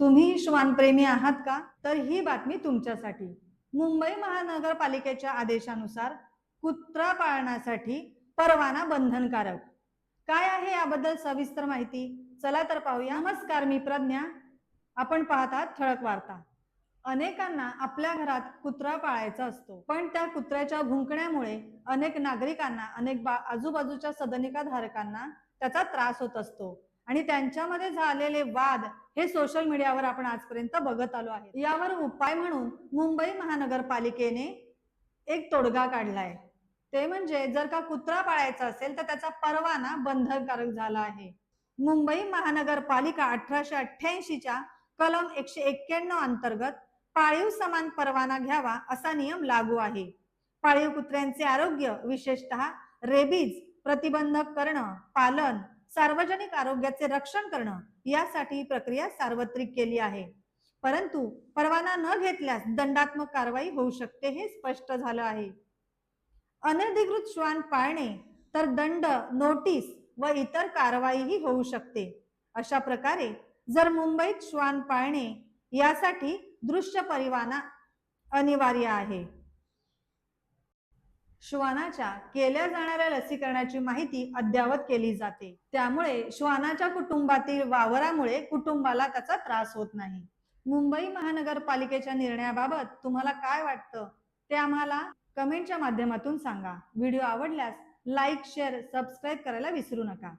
तुम्ही श्वानप्रेमी आहात का? तर ही बातमी तुमच्यासाठी. मुंबई महानगरपालिकेच्या आदेशानुसार कुत्रा पाळण्यासाठी परवाना बंधनकारक. काय आहे याबद्दल सविस्तर माहिती? चला तर पाहूया. नमस्कार मी प्रज्ञा. आपण पाहतात ठळक वार्ता. अनेकांना आपल्या घरात कुत्रा पाळायचा असतो. पण त्या कुत्र्याच्या भुंकण्यामुळे अनेक नागरिकांना अनेक बा- आजूबाजूच्या सदनिका धारकांना त्याचा त्रास होत असतो. आणि त्यांच्यामध्ये झालेले वाद हे सोशल मीडियावर आपण आजपर्यंत बघत आलो आहे यावर उपाय म्हणून मुंबई महानगरपालिकेने एक तोडगा काढलाय. ते म्हणजे जर का कुत्रा पाळायचा असेल तर त्याचा परवाना बंधनकारक झाला आहे. मुंबई महानगरपालिका अठराशे अठ्ठ्याऐंशीच्या कलम एकशे एक्क्याण्णव अंतर्गत पाळीव समान परवाना घ्यावा असा नियम लागू आहे. पाळीव कुत्र्यांचे आरोग्य विशेषतः रेबीज प्रतिबंधक करणं पालन सार्वजनिक आरोग्याचे रक्षण करणं यासाठी ही प्रक्रिया सार्वत्रिक केली आहे. परंतु परवाना न घेतल्यास दंडात्मक कारवाई होऊ शकते हे स्पष्ट झालं आहे. अनधिकृत श्वान पाळणे तर दंड नोटीस व इतर कारवाईही होऊ शकते. अशा प्रकारे जर मुंबईत श्वान पाळणे यासाठी दृश्य परिवाना अनिवार्य आहे. श्वानाच्या केल्या जाणाऱ्या लसीकरणाची माहिती अद्ययावत केली जाते. त्यामुळे श्वानाच्या कुटुंबातील वावरामुळे कुटुंबाला त्याचा त्रास होत नाही. मुंबई महानगरपालिकेच्या निर्णयाबाबत तुम्हाला काय वाटतं? ते आम्हाला कमेंटच्या माध्यमातून सांगा. व्हिडिओ आवडल्यास लाईक शेअर सबस्क्राईब करायला विसरू नका.